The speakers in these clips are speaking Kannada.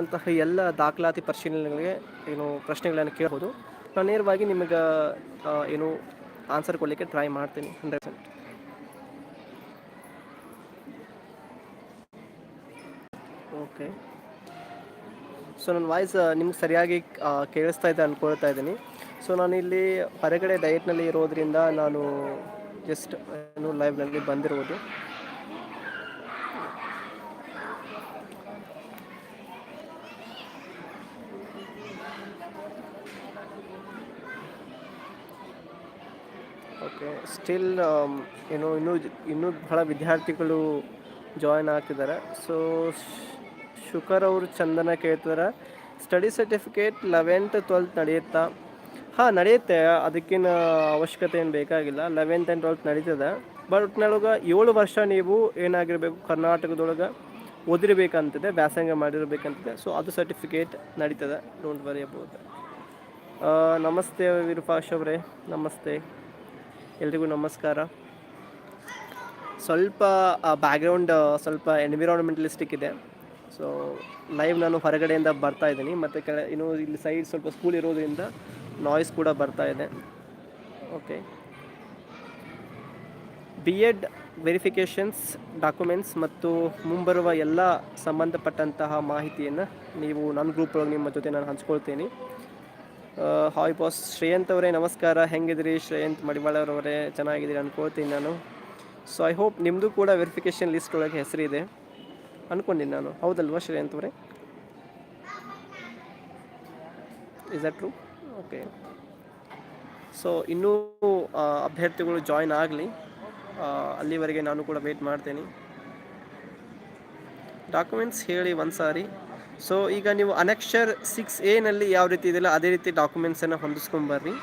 ಅಂತಹ ಎಲ್ಲ ದಾಖಲಾತಿ ಪರಿಶೀಲನೆಗಳಿಗೆ ಏನು ಪ್ರಶ್ನೆಗಳನ್ನು ಕೇಳ್ಬೋದು. ನಾನು ನೇರವಾಗಿ ನಿಮಗೆ ಏನು ಆನ್ಸರ್ ಕೊಡಲಿಕ್ಕೆ ಟ್ರೈ ಮಾಡ್ತೀನಿ ಹಂಡ್ರೆಡ್ ಪರ್ಸೆಂಟ್ ಓಕೆ ಸೊ ನನ್ನ ವಾಯ್ಸ್ ನಿಮ್ಗೆ ಸರಿಯಾಗಿ ಕೇಳಿಸ್ತಾ ಇದೆ ಅಂದ್ಕೊಳ್ತಾ ಇದ್ದೀನಿ. ಸೊ ನಾನು ಇಲ್ಲಿ ಹೊರಗಡೆ ಡಯಟ್ನಲ್ಲಿ ಇರೋದ್ರಿಂದ ನಾನು ಜಸ್ಟ್ ಏನು ಲೈವ್ನಲ್ಲಿ ಬಂದಿರುವುದು ಓಕೆ ಸ್ಟಿಲ್ ಏನು ಇನ್ನೂ ಇನ್ನೂ ಬಹಳ ವಿದ್ಯಾರ್ಥಿಗಳು ಜಾಯ್ನ್ ಆಗ್ತಿದ್ದಾರೆ. ಸೊ ಶುಕರ್ ಅವರು ಚಂದನ ಕೇಳ್ತಿದ್ದಾರೆ ಸ್ಟಡಿ ಸರ್ಟಿಫಿಕೇಟ್ ಲೆವೆಂತ್ ಟ್ವೆಲ್ತ್ ನಡೆಯುತ್ತಾ? ಹಾಂ, ನಡೆಯುತ್ತೆ. ಅದಕ್ಕಿನ ಅವಶ್ಯಕತೆ ಏನು ಬೇಕಾಗಿಲ್ಲ. ಲೆವೆಂತ್ ಆ್ಯಂಡ್ ಟ್ವೆಲ್ತ್ ನಡೀತದೆ. ಬಟ್ ಒಟ್ಟಿನೊಳಗೆ ಏಳು ವರ್ಷ ನೀವು ಏನಾಗಿರಬೇಕು? ಕರ್ನಾಟಕದೊಳಗೆ ಓದಿರಬೇಕಂತಿದೆ, ವ್ಯಾಸಂಗ ಮಾಡಿರಬೇಕಂತಿದೆ. ಸೊ ಅದು ಸರ್ಟಿಫಿಕೇಟ್ ನಡೀತದೆ. ಡೋಂಟ್ ವರಿ ನಮಸ್ತೆ ವಿರೂಪಾಶ್ ಅವರೇ. ನಮಸ್ತೆ. ಎಲ್ರಿಗೂ ನಮಸ್ಕಾರ. ಸ್ವಲ್ಪ ಬ್ಯಾಕ್ಗ್ರೌಂಡ್ ಸ್ವಲ್ಪ ಎನ್ವಿರಾನ್ಮೆಂಟಲಿಸ್ಟಿಕ್ ಇದೆ. ಸೊ ಲೈವ್ ನಾನು ಹೊರಗಡೆಯಿಂದ ಬರ್ತಾ ಇದ್ದೀನಿ. ಮತ್ತು ಕೆಳ, ಇನ್ನು ಇಲ್ಲಿ ಸೈಡ್ ಸ್ವಲ್ಪ ಸ್ಕೂಲ್ ಇರೋದರಿಂದ ನಾಯ್ಸ್ ಕೂಡ ಬರ್ತಾ ಇದೆ. Okay B Ed verifications documents ಮತ್ತು ಮುಂಬರುವ ಎಲ್ಲ ಸಂಬಂಧಪಟ್ಟಂತಹ ಮಾಹಿತಿಯನ್ನು ನೀವು ನನ್ನ ಗ್ರೂಪ್ ಒಳಗೆ ನಿಮ್ಮ ಜೊತೆ ನಾನು ಹಂಚ್ಕೊಳ್ತೀನಿ. ಹಾಯ್ ಬಾಸ್, ಶ್ರೇಯಂತ್ ಅವರೇ, ನಮಸ್ಕಾರ. ಹೆಂಗಿದ್ರಿ ಶ್ರೇಯಂತ್ ಮಡಿವಾಳರವರೇ ಚೆನ್ನಾಗಿದ್ದೀರಿ ಅನ್ಕೋತೀನಿ ನಾನು. ಸೊ ಐ ಹೋಪ್ ನಿಮ್ಮದು ಕೂಡ ವೆರಿಫಿಕೇಷನ್ ಲಿಸ್ಟ್ ಒಳಗೆ ಹೆಸರಿದೆ ಅನ್ಕೊಂಡಿನಿ ನಾನು. ಹೌದಲ್ವಾ ಶ್ರೇಯಂತ್ ಅವರೇ? Is that true okay so ಇನ್ನೂ ಅಭ್ಯರ್ಥಿಗಳು ಜಾಯ್ನ್ ಆಗಲಿ. ಅಲ್ಲಿವರೆಗೆ ನಾನು ಕೂಡ ವೆಯ್ಟ್ ಮಾಡ್ತೇನೆ. ಡಾಕ್ಯುಮೆಂಟ್ಸ್ ಹೇಳಿ ಒಂದು ಸಾರಿ ಸೊ ಈಗ ನೀವು ಅನಕ್ಷರ್ ಸಿಕ್ಸ್ ಎನಲ್ಲಿ ಯಾವ ರೀತಿ ಇದೆಯಲ್ಲ, ಅದೇ ರೀತಿ ಡಾಕ್ಯುಮೆಂಟ್ಸನ್ನು ಹೊಂದಿಸ್ಕೊಂಬರ್ರಿ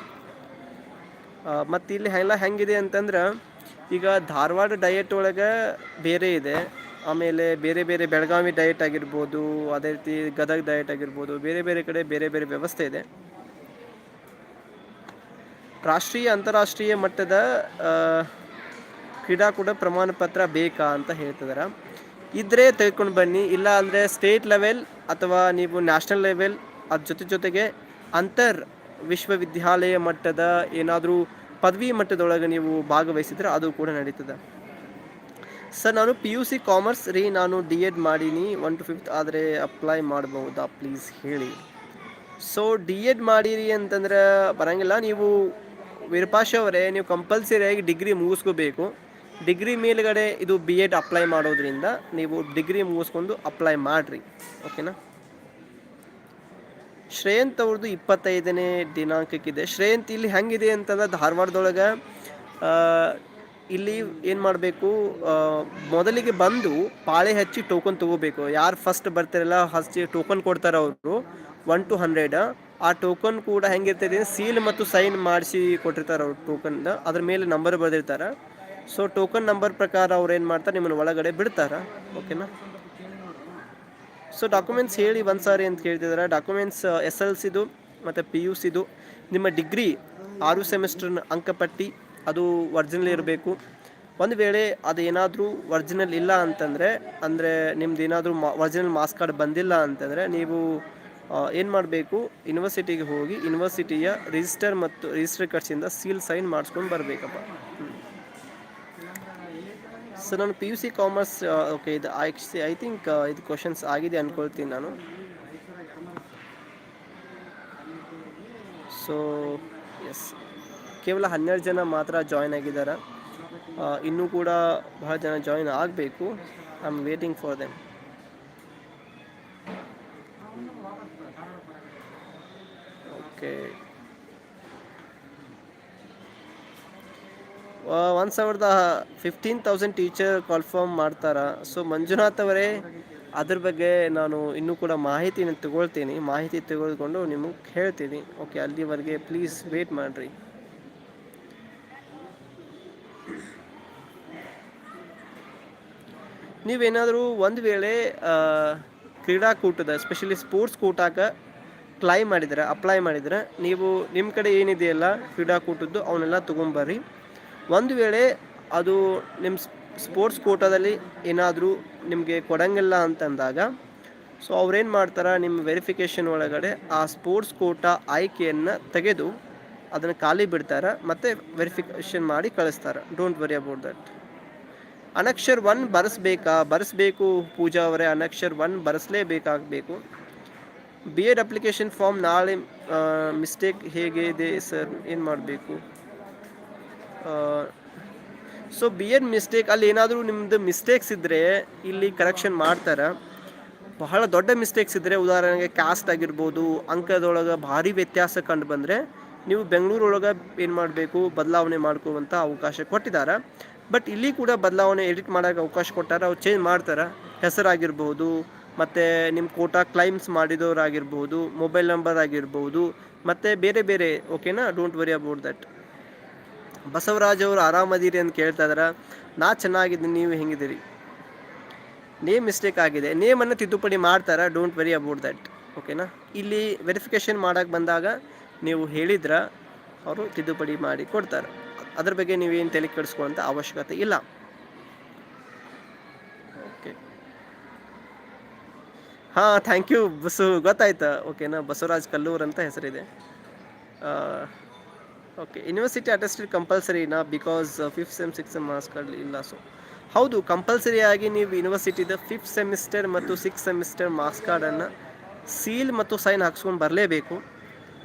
ಮತ್ತು ಇಲ್ಲಿ ಎಲ್ಲ ಹೆಂಗಿದೆ ಅಂತಂದ್ರೆ, ಈಗ ಧಾರವಾಡ ಡಯಟ್ ಒಳಗೆ ಬೇರೆ ಇದೆ. ಆಮೇಲೆ ಬೇರೆ ಬೇರೆ ಬೆಳಗಾವಿ ಡಯಟ್ ಆಗಿರ್ಬೋದು, ಅದೇ ರೀತಿ ಗದಗ ಡಯಟ್ ಆಗಿರ್ಬೋದು, ಬೇರೆ ಬೇರೆ ಕಡೆ ಬೇರೆ ಬೇರೆ ವ್ಯವಸ್ಥೆ ಇದೆ. ರಾಷ್ಟ್ರೀಯ, ಅಂತಾರಾಷ್ಟ್ರೀಯ ಮಟ್ಟದ ಕ್ರೀಡಾಕೂಟ ಪ್ರಮಾಣ ಪತ್ರ ಬೇಕಾ ಅಂತ ಹೇಳ್ತಿದಾರೆ. ಇದ್ರೆ ತೆಗೆದುಕೊಂಡು ಬನ್ನಿ ಇಲ್ಲ ಅಂದರೆ ಸ್ಟೇಟ್ ಲೆವೆಲ್ ಅಥವಾ ನೀವು ನ್ಯಾಷನಲ್ ಲೆವೆಲ್ ಅದ್ರ ಜೊತೆ ಜೊತೆಗೆ ಅಂತರ್ ವಿಶ್ವವಿದ್ಯಾಲಯ ಮಟ್ಟದ ಏನಾದರೂ ಪದವಿ ಮಟ್ಟದೊಳಗೆ ನೀವು ಭಾಗವಹಿಸಿದ್ರೆ ಅದು ಕೂಡ ನಡೀತದೆ. ಸರ್ ನಾನು ಪಿ ಯು ಸಿ ಕಾಮರ್ಸ್ ರೀ ನಾನು ಡಿ ಎಡ್ ಮಾಡೀನಿ ಒನ್ ಟು ಫಿಫ್ತ್ ಆದರೆ ಅಪ್ಲೈ ಮಾಡ್ಬೋದಾ ಪ್ಲೀಸ್ ಹೇಳಿ. ಸೊ ಡಿ ಎಡ್ ಮಾಡಿರಿ ಅಂತಂದ್ರೆ ಬರಂಗಿಲ್ಲ. ನೀವು ವಿರಪಾಶ ಅವರೇ, ನೀವು ಕಂಪಲ್ಸರಿಯಾಗಿ ಡಿಗ್ರಿ ಮುಗಿಸ್ಕೋಬೇಕು. ಡಿಗ್ರಿ ಮೇಲುಗಡೆ ಇದು ಬಿ ಎಡ್ ಅಪ್ಲೈ ಮಾಡೋದ್ರಿಂದ ನೀವು ಡಿಗ್ರಿ ಮುಗಿಸ್ಕೊಂಡು ಅಪ್ಲೈ ಮಾಡಿರಿ ಓಕೆನಾ ಶ್ರೇಯಂತ್ ಅವ್ರದ್ದು ಇಪ್ಪತ್ತೈದನೇ ದಿನಾಂಕಕ್ಕಿದೆ. ಶ್ರೇಯಂತ್ ಇಲ್ಲಿ ಹೆಂಗಿದೆ ಅಂತಂದ್ರೆ ಧಾರವಾಡದೊಳಗೆ ಇಲ್ಲಿ ಏನು ಮಾಡಬೇಕು ಮೊದಲಿಗೆ ಬಂದು ಪಾಳೆ ಹಚ್ಚಿ ಟೋಕನ್ ತೊಗೋಬೇಕು. ಯಾರು ಫಸ್ಟ್ ಬರ್ತಾರಲ್ಲ, ಹಚ್ಚಿ ಟೋಕನ್ ಕೊಡ್ತಾರೆ ಅವರು ಒನ್ ಟು ಹಂಡ್ರೆಡ್ ಆ ಟೋಕನ್ ಕೂಡ ಹೆಂಗಿರ್ತದೆ ಸೀಲ್ ಮತ್ತು ಸೈನ್ ಮಾಡಿಸಿ ಕೊಟ್ಟಿರ್ತಾರೆ ಅವ್ರು ಟೋಕನ್ ಅದ್ರ ಮೇಲೆ ನಂಬರ್ ಬರೆದಿರ್ತಾರೆ. ಸೊ ಟೋಕನ್ ನಂಬರ್ ಪ್ರಕಾರ ಅವ್ರು ಏನು ಮಾಡ್ತಾರೆ ನಿಮ್ಮನ್ನು ಒಳಗಡೆ ಬಿಡ್ತಾರಾ? ಓಕೆನಾ ಸೊ ಡಾಕ್ಯುಮೆಂಟ್ಸ್ ಹೇಳಿ ಒಂದು ಸಾರಿ ಅಂತ ಕೇಳ್ತಿದ್ದಾರೆ ಡಾಕ್ಯುಮೆಂಟ್ಸ್ ಎಸ್ ಎಲ್ ಸಿದು ಮತ್ತು ಪಿ ಯು ಸಿದು ನಿಮ್ಮ ಡಿಗ್ರಿ ಆರು ಸೆಮಿಸ್ಟರ್ನ ಅಂಕಪಟ್ಟಿ ಅದು ಒರ್ಜಿನಲ್ ಇರಬೇಕು. ಒಂದು ವೇಳೆ ಅದು ಏನಾದರೂ ಒರ್ಜಿನಲ್ ಇಲ್ಲ ಅಂತಂದರೆ, ಅಂದರೆ ನಿಮ್ದು ಏನಾದರೂ ಮಾ ಒರ್ಜಿನಲ್ ಮಾಸ್ ಕಾರ್ಡ್ ಬಂದಿಲ್ಲ ಅಂತಂದರೆ ನೀವು ಏನು ಮಾಡಬೇಕು? ಯೂನಿವರ್ಸಿಟಿಗೆ ಹೋಗಿ ಯೂನಿವರ್ಸಿಟಿಯ ರಿಜಿಸ್ಟರ್ ಮತ್ತು ರಿಜಿಸ್ಟರ್ ಕಟ್ಸಿಂದ ಸೀಲ್ ಸೈನ್ ಮಾಡಿಸ್ಕೊಂಡು ಬರಬೇಕಪ್ಪ. ಸೊ ನಾನು P U C commerce okay ಇದು ಆಕ್ಚುಲಿ ಐ ಥಿಂಕ್ ಇದು ಕ್ವಶನ್ಸ್ ಆಗಿದೆ ಅಂದ್ಕೊಳ್ತೀನಿ ನಾನು. ಸೊ ಎಸ್ ಕೇವಲ ಹನ್ನೆರಡು ಜನ ಮಾತ್ರ ಜಾಯ್ನ್ ಆಗಿದ್ದಾರೆ ಇನ್ನೂ ಕೂಡ ಬಹಳ ಜನ ಜಾಯ್ನ್ ಆಗಬೇಕು. I am waiting for them okay ಒಂದು ಸಾವಿರದ ಫಿಫ್ಟೀನ್ ತೌಸಂಡ್ ಟೀಚರ್ ಕಾಲ್ಫರ್ಮ್ ಮಾಡ್ತಾರೆ. ಸೊ ಮಂಜುನಾಥ್ ಅವರೇ, ಅದ್ರ ಬಗ್ಗೆ ನಾನು ಇನ್ನೂ ಕೂಡ ಮಾಹಿತಿನ ತಗೊಳ್ತೀನಿ. ಮಾಹಿತಿ ತೆಗೆದುಕೊಂಡು ನಿಮಗೆ ಹೇಳ್ತೀನಿ. ಓಕೆ ಅಲ್ಲಿವರೆಗೆ ಪ್ಲೀಸ್ ವೇಟ್ ಮಾಡಿರಿ. ನೀವೇನಾದರೂ ಒಂದು ವೇಳೆ ಕ್ರೀಡಾಕೂಟದ ಎಸ್ಪೆಷಲಿ ಸ್ಪೋರ್ಟ್ಸ್ ಕೂಟಕ್ಕೆ ಕ್ಲೈ ಮಾಡಿದ್ರೆ ಅಪ್ಲೈ ಮಾಡಿದ್ರೆ, ನೀವು ನಿಮ್ಮ ಕಡೆ ಏನಿದೆಯಲ್ಲ, ಕ್ರೀಡಾಕೂಟದ್ದು, ಅವನ್ನೆಲ್ಲ ತೊಗೊಂಬರ್ರಿ. ಒಂದು ವೇಳೆ ಅದು ನಿಮ್ಮ ಸ್ಪೋರ್ಟ್ಸ್ ಕೋಟಾದಲ್ಲಿ ಏನಾದರೂ ನಿಮಗೆ ಕೊಡಂಗಿಲ್ಲ ಅಂತಂದಾಗ, ಸೊ ಅವ್ರೇನು ಮಾಡ್ತಾರೆ, ನಿಮ್ಮ ವೆರಿಫಿಕೇಷನ್ ಒಳಗಡೆ ಆ ಸ್ಪೋರ್ಟ್ಸ್ ಕೋಟಾ ಆಯ್ಕೆಯನ್ನು ತೆಗೆದು ಅದನ್ನು ಖಾಲಿ ಬಿಡ್ತಾರೆ, ಮತ್ತು ವೆರಿಫಿಕೇಷನ್ ಮಾಡಿ ಕಳಿಸ್ತಾರೆ. Don't worry about that annexure one ಬರೆಸ್ಬೇಕಾ? ಬರೆಸ್ಬೇಕು ಪೂಜಾ ಅವರೇ, ಅನಕ್ಷರ್ ಒನ್ ಬರೆಸಲೇಬೇಕಾಗಬೇಕು. ಬಿ ಎಡ್ ಅಪ್ಲಿಕೇಶನ್ ಫಾರ್ಮ್ ನಾಳೆ ಮಿಸ್ಟೇಕ್ ಹೇಗೆ ಇದೆ ಸರ್ ಏನು ಮಾಡಬೇಕು? ಸೊ ಬಿ ಎನ್ ಮಿಸ್ಟೇಕ್ ಅಲ್ಲಿ ಏನಾದರೂ ನಿಮ್ಮದು ಮಿಸ್ಟೇಕ್ಸ್ ಇದ್ದರೆ ಇಲ್ಲಿ ಕರೆಕ್ಷನ್ ಮಾಡ್ತಾರೆ. ಬಹಳ ದೊಡ್ಡ ಮಿಸ್ಟೇಕ್ಸ್ ಇದ್ದರೆ ಉದಾಹರಣೆಗೆ ಕ್ಯಾಸ್ಟ್ ಆಗಿರ್ಬೋದು, ಅಂಕದೊಳಗೆ ಭಾರಿ ವ್ಯತ್ಯಾಸ ಕಂಡು ಬಂದರೆ ನೀವು ಬೆಂಗಳೂರೊಳಗೆ ಏನು ಮಾಡಬೇಕು, ಬದಲಾವಣೆ ಮಾಡ್ಕೋವಂಥ ಅವಕಾಶ ಕೊಟ್ಟಿದ್ದಾರೆ. ಬಟ್ ಇಲ್ಲಿ ಕೂಡ ಬದಲಾವಣೆ ಎಡಿಟ್ ಮಾಡೋಕೆ ಅವಕಾಶ ಕೊಟ್ಟಾರೆ, ಅವ್ರು ಚೇಂಜ್ ಮಾಡ್ತಾರೆ. ಹೆಸರಾಗಿರ್ಬೋದು, ಮತ್ತು ನಿಮ್ಮ ಕೋಟಾ ಕ್ಲೈಮ್ಸ್ ಮಾಡಿದವರಾಗಿರ್ಬೋದು ಮೊಬೈಲ್ ನಂಬರ್ ಆಗಿರ್ಬೋದು, ಮತ್ತು ಬೇರೆ ಬೇರೆ ಓಕೆನಾ don't worry about that Basavaraj ಅವರು ಆರಾಮದಿರಿ ಅಂತ ಕೇಳ್ತಾ ಇದಾರೆ. ನಾ ಚೆನ್ನಾಗಿದ್ದೀನಿ, ನೀವು ಹೆಂಗಿದ್ದೀರಿ? ನೇಮ್ ಮಿಸ್ಟೇಕ್ ಆಗಿದೆ. ನೇಮನ್ನು ತಿದ್ದುಪಡಿ ಮಾಡ್ತಾರೆ ಡೋಂಟ್ ವೆರಿ ಅಬೌಟ್ ದಟ್ ಓಕೆನಾ ಇಲ್ಲಿ ವೆರಿಫಿಕೇಷನ್ ಮಾಡೋಕ್ಕೆ ಬಂದಾಗ ನೀವು ಹೇಳಿದ್ರೆ ಅವರು ತಿದ್ದುಪಡಿ ಮಾಡಿ ಕೊಡ್ತಾರೆ. ಅದ್ರ ಬಗ್ಗೆ ನೀವೇನು ತಲೆ ಕೆಡಿಸ್ಕೊಳ್ಳೋಂಥ ಅವಶ್ಯಕತೆ ಇಲ್ಲ. ಓಕೆ ಹಾಂ ಥ್ಯಾಂಕ್ ಯು ಬಸ್ಸು ಗೊತ್ತಾಯ್ತಾ? ಓಕೆನಾ ಬಸವರಾಜ್ ಕಲ್ಲೂರ್ ಅಂತ ಹೆಸರಿದೆ. Okay university attested ಕಂಪಲ್ಸರಿನಾ because fifth sem six sem marks card ಇಲ್ಲ ಸೊ ಹೌದು ಕಂಪಲ್ಸರಿಯಾಗಿ ನೀವು ಯೂನಿವರ್ಸಿಟಿದ ಫಿಫ್ತ್ ಸೆಮಿಸ್ಟರ್ ಮತ್ತು ಸಿಕ್ಸ್ ಸೆಮಿಸ್ಟರ್ ಮಾರ್ಕ್ಸ್ ಕಾರ್ಡನ್ನು ಸೀಲ್ ಮತ್ತು ಸೈನ್ ಹಾಕ್ಸ್ಕೊಂಡು ಬರಲೇಬೇಕು.